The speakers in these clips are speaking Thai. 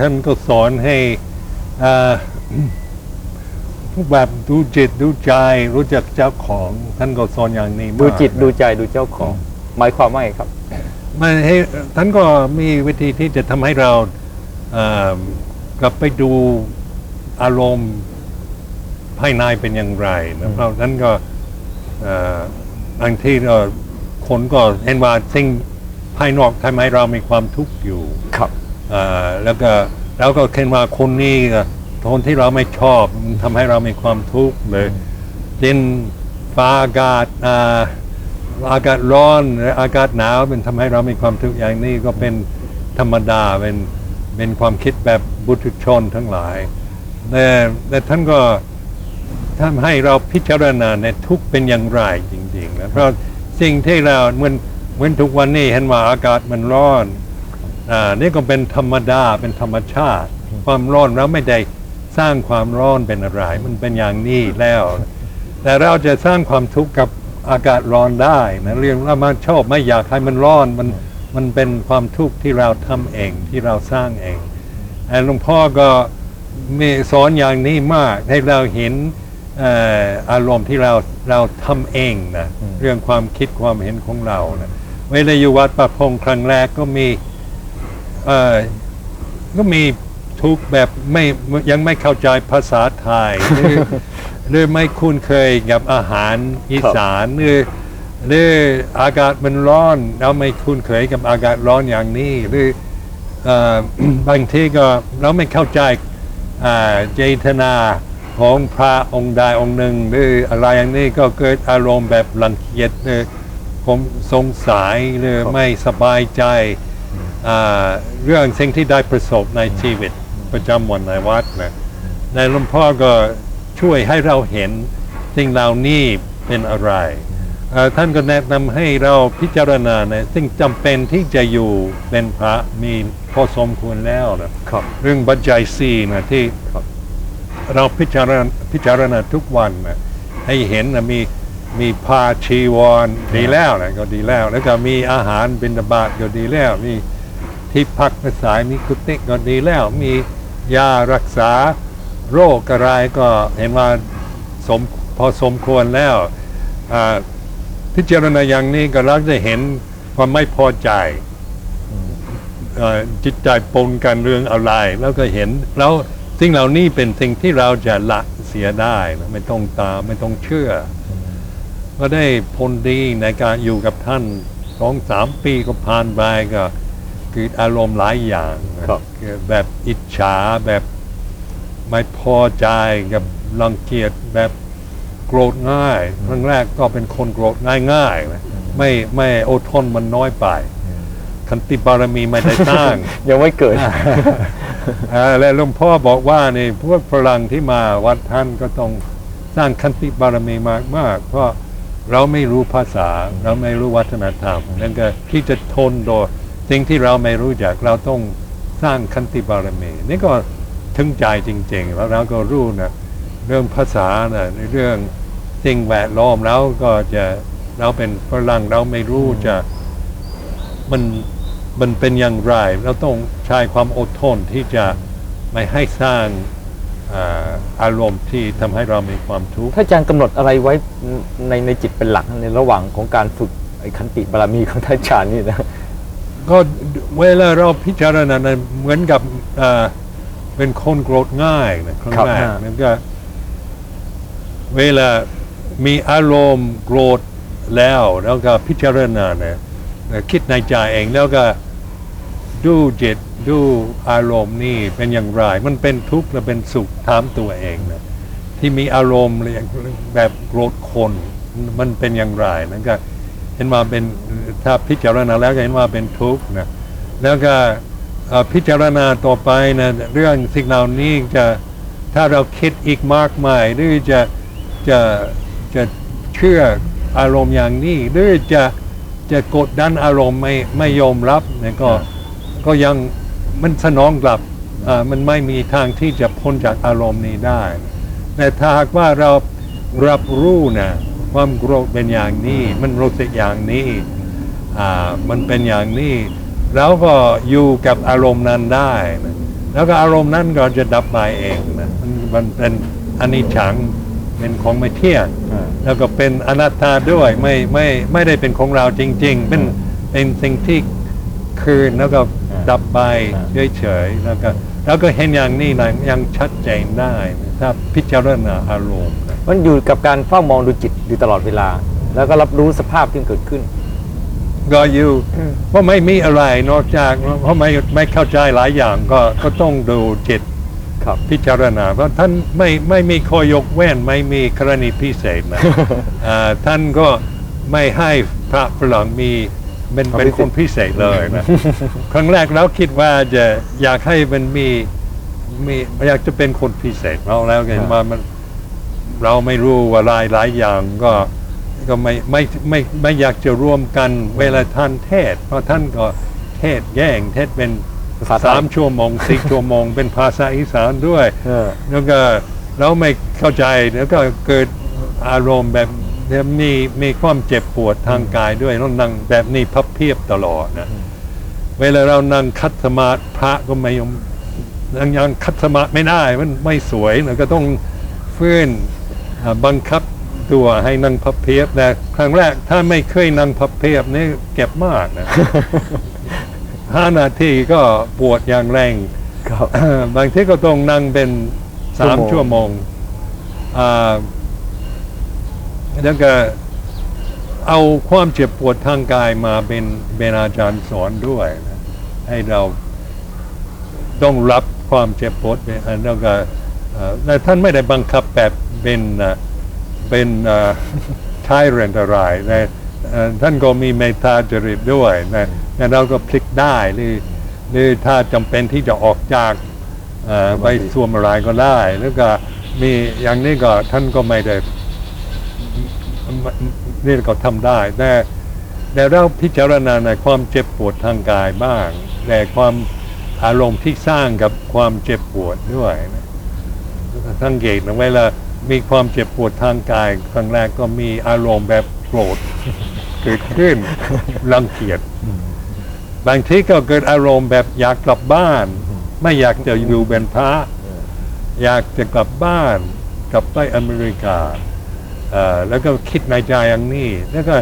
ท่านก็สอนให้อ่าแบบดูจิตดูใจรู้จักเจ้าของ ท่านก็สอนอย่างนี้มากดูจิตดูใจดูเจ้าของ หมายความว่าไงครับไม่ให้ท่านก็มีวิธีที่จะทำให้เราเอ่อกลับไปดูอารมณ์ภายในเป็นอย่างไรนะเพราะท่านก็เอ่อบางทีก็คนก็เห็นว่าสิ่งภายนอกทำให้เรามีความทุกข์อยู่ครับอ่า แล้วก็แล้วก็เห็นว่าคนนี้ก็คนที่เราไม่ชอบมันทำให้เรามีความทุกข์เลยเช่นฟ้าอากาศอ่าอากาศร้อนหรืออากาศหนาวเป็นทำให้เรามีความทุกข์อย่างนี้ก็เป็นธรรมดาเป็นเป็นความคิดแบบบุตุชนทั้งหลายแต่แต่ท่านก็ทำให้เราพิจารณาในทุกข์เป็นอย่างไรจริงๆนะเพราะสิ่งที่เราเหมือนเหมือนทุกวันนี้เห็นว่าอากาศมันร้อน อ่านี่ก็เป็นธรรมดาเป็นธรรมชาติ ความร้อนเราไม่ได้สร้างความร้อนเป็นอะไร มันเป็นอย่างนี้แล้ว แต่เราจะสร้างความทุกข์กับอากาศร้อนได้นะเรื่องเรามาชอบไม่อยากให้มันร้อนมันมันเป็นความทุกข์ที่เราทำเองที่เราสร้างเองแต่หลวงพ่อก็มีสอนอย่างนี้มากให้เราเห็นเอ่ออารมณ์ที่เราเราทำเองนะเรื่องความคิดความเห็นของเรานะเวลาอยู่วัดประพงครั้งแรกก็มี เอ่อก็มีทุกแบบไม่ยังไม่เข้าใจภาษาไทยหรือหรือไม่คุ้นเคยกับอาหารอีสานหรือหรืออากาศมันร้อนเราไม่คุ้นเคยกับอากาศร้อนอย่างนี้หรือเอ่อบางทีก็เราไม่เข้าใจอ่าเจตนาของพระองค์ใดองค์หนึ่งหรืออะไรอย่างนี้ก็เกิดอารมณ์แบบรังเกียจหรือผมสงสัยหรือครับไม่สบายใจอ่า เรื่องสิ่งที่ได้ประสบในชีวิตประจำวันในวัดนะในหลวงพ่อก็ช่วยให้เราเห็นสิ่งเหล่านี้เป็นอะไรเอ่อท่านก็แนะนำให้เราพิจารณาในสิ่งจำเป็นที่จะอยู่เป็นพระมีพอสมควรแล้วนะครับเรื่องบัจจัยสี่นะที่เราพิจารณาพิจารณาทุกวันนะให้เห็นนะมีมีผ้าชีวรดีแล้วนะก็ดีแล้ว แล้วก็มีอาหารบิณฑบาตก็ดีแล้วมี ที่พักอาศัยมีกุฏิก็ดีแล้วมียารักษาโรคอะไรก็เห็นว่าสมพอสมควรแล้วพิจารณาอย่างนี้ก็เราจะเห็นความไม่พอใจอจิตใจปนกันเรื่องอะไร แล้วก็เห็นแล้วสิ่งเหล่านี้เป็นสิ่งที่เราจะละเสียได้ไม่ต้องตามไม่ต้องเชื่ออก็ได้ผลดีในการอยู่กับท่านสองสามปีก็ผ่านไปก็ คืออารมณ์หลายอย่างนะครับคือแบบอิจฉาแบบไม่พอใจกับรังเกียจแบบโกรธง่ายครั้งแรกก็เป็นคนโกรธง่ายๆนะไม่ไม่อดทนมันน้อยไป คันติบารมีไม่ได้สร้าง ยังไม่เกิดอ่าและหลวงพ่อบอกว่านี่พวกฝรั่งที่มาวัดท่านก็ต้องสร้างคันติบารมีมากมากๆเพราะเราไม่รู้ภาษา เราไม่รู้วัฒนธรรมนั่นก็ที่จะทนโดย สิ่งที่เราไม่รู้จักเราต้องสร้างคันติบารมีนี่ก็ถึงใจจริง ๆ แล้วเราก็รู้นะเรื่องภาษานะเรื่องสิ่งแวดล้อมแล้วก็จะเราเป็นฝรั่งเราไม่รู้จะมันมันเป็นอย่างไร เราต้องใช้ความอดทนที่จะไม่ให้สร้างอาอารมณ์ที่ทำให้เรามีความทุกข์ถ้าอาจารย์กำหนดอะไรไว้ในในจิตเป็นหลักในระหว่างของการฝึกไอ้ขันติบารมีของท่านอาจารย์นี่นะ ก็เวลาเราพิจารณานะเหมือนกับเป็นคนโกรธง่ายนะครั้งครับแรกนั่นก็ เวลามีอารมณ์โกรธแล้วแล้วก็พิจารณาเนี่ยคิดในใจเองแล้วก็ดูจิตดูอารมณ์นี่เป็นอย่างไร มันเป็นทุกข์หรือเป็นสุขถามตัวเองนะที่มีอารมณ์แบบโกรธคน มันเป็นอย่างไรนั่นก็เห็นว่าเป็น ถ้าพิจารณาแล้วเห็นว่าเป็นทุกข์นะแล้วก็พิจารณาต่อไปนะเรื่องสิ่งเหล่านี้จะถ้าเราคิดอีกมากมายหรือจะจะจะเชื่ออารมณ์อย่างนี้หรือจะจะกดดันอารมณ์ไม่ไม่ยอมรับเนี่ยก็ก็ยังมันสนองกลับอ่ามันไม่มีทางที่จะพ้นจากอารมณ์นี้ได้ แต่ถ้าหากว่าเรารับรู้นะความโกรธเป็นอย่างนี้ มันรู้สึกอย่างนี้ มันเป็นอย่างนี้เราก็อยู่กับอารมณ์นั้นได้นะแล้วก็อารมณ์นั้นก็จะดับไปเองนะมันมันเป็นอนิจจังเป็นของไม่เที่ยงแล้วก็เป็นอนัตตาด้วยไม่ไม่ไม่ได้เป็นของเราจริง ๆ เป็นเป็นสิ่งที่คืนแล้วก็ดับไปเฉยๆแล้วก็แล้วก็เห็นอย่างนี้นะยังชัดเจนได้ถ้าพิจารณาอารมณ์มันอยู่กับการเฝ้ามองดูจิตอยู่ตลอดเวลา แล้วก็รับรู้สภาพที่เกิดขึ้น ก็อยู่เพราะไม่มีอะไรนอกจากเพราะไม่ไม่เข้าใจหลายอย่างก็ก็ต้องดูจิตครับพิจารณาเพราะท่านไม่ไม่มีข้อยกเว้นไม่มีกรณีพิเศษนะอ่าท่านก็ไม่ให้พระฝรั่งมีเป็นความเป็นพิเศษคนพิเศษเลยนะครั้งแรกเราคิดว่าจะอยากให้มันมีมีอยากจะเป็นคนพิเศษเราแล้วเห็นว่ามันเราไม่รู้ว่าหลายหลายอย่างก็ ก็ไม่ไม่ไม่ไม่อยากจะร่วมกันเวลาท่านเทศน์เพราะท่านก็เทศน์แย่งเทศน์เป็นภาษาไทยสามชั่วโมงสี่ชั่วโมง เป็นภาษาอีสานด้วยเออแล้วก็เราไม่เข้าใจแล้วก็เกิดอารมณ์แบบมีมีความเจ็บปวดทางกายด้วยแล้วนั่งแบบนี้พับเพียบตลอดนะเวลาเรานั่งคัดสมาธิพระก็ไม่ยอมยังยังคัดสมาธิไม่ได้มันไม่สวยนะก็ต้องฟื้นอ่าบังคับ ตัวให้นั่งพับเพียบแต่ครั้งแรกถ้าไม่เคยนั่งพับเพียบนี่เก็บมากนะห้านาทีก็ปวดอย่างแรงครับบางทีก็ต้องนั่งเป็นสามชั่ชั่ววโมโมงงอ่าแล้วก็เอาความเจ็บปวดทางกายมาเป็นเป็นอาจารย์สอนด้วยนะให้เราต้องรับความเจ็บปวดเป็นแล้วก็เอ่อแต่ท่านไม่ได้บังคับแบบเป็นอะ เป็นชายเรนตรายนะท่านก็มีเมตตาจริตด้วยนะแต่เราก็พลิกได้หรือหรือถ้าจำเป็นที่จะออกจากไปสวมอะไรก็ได้ แล้วก็มีอย่างนี้ก็ท่านก็ไม่ได้นี่ก็ทำได้ แต่แต่เราพิจารณาในความเจ็บปวดทางกายบ้าง แต่ความอารมณ์ที่สร้างกับความเจ็บปวดด้วยนะสังเกตนะเวลา มีความเจ็บปวดทางกายครั้งแรกก็มีอารมณ์แบบโกรธเกิดขึ้นรังเกียจบางทีก็เกิดอารมณ์แบบอยากกลับบ้าน ไม่อยากจะอยู่เป็นพระ อยากจะกลับบ้าน กลับไปอเมริกาเอ่อแล้วก็คิดในใจอย่างนี้ แล้วก็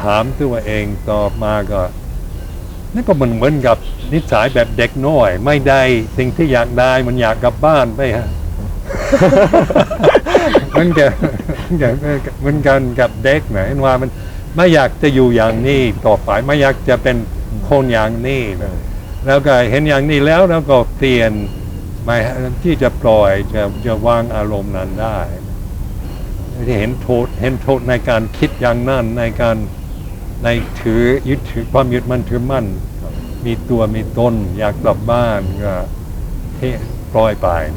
ถามตัวเองต่อมาก็นี่ก็มันเหมือนกับนิสัยแบบเด็กน้อย ไม่ได้สิ่งที่อยากได้มันอยากกลับบ้านไปฮะ มันก็มันก็เหมือนกันกับเด็กนะเห็นว่ามันไม่อยากจะอยู่อย่างนี้ต่อไปไม่อยากจะเป็นคนอย่างนี้แล้วก็เห็นอย่างนี้แล้วแล้วก็เปลี่ยนไม่ที่จะปล่อยจะจะวางอารมณ์นั้นได้ที่เห็นโทษเห็นโทษในการคิดอย่างนั้นในการในถือยึดถือความยึดมั่นถือมั่น มีตัวมีตนอยากกลับบ้านก็เทปล่อยไปนะ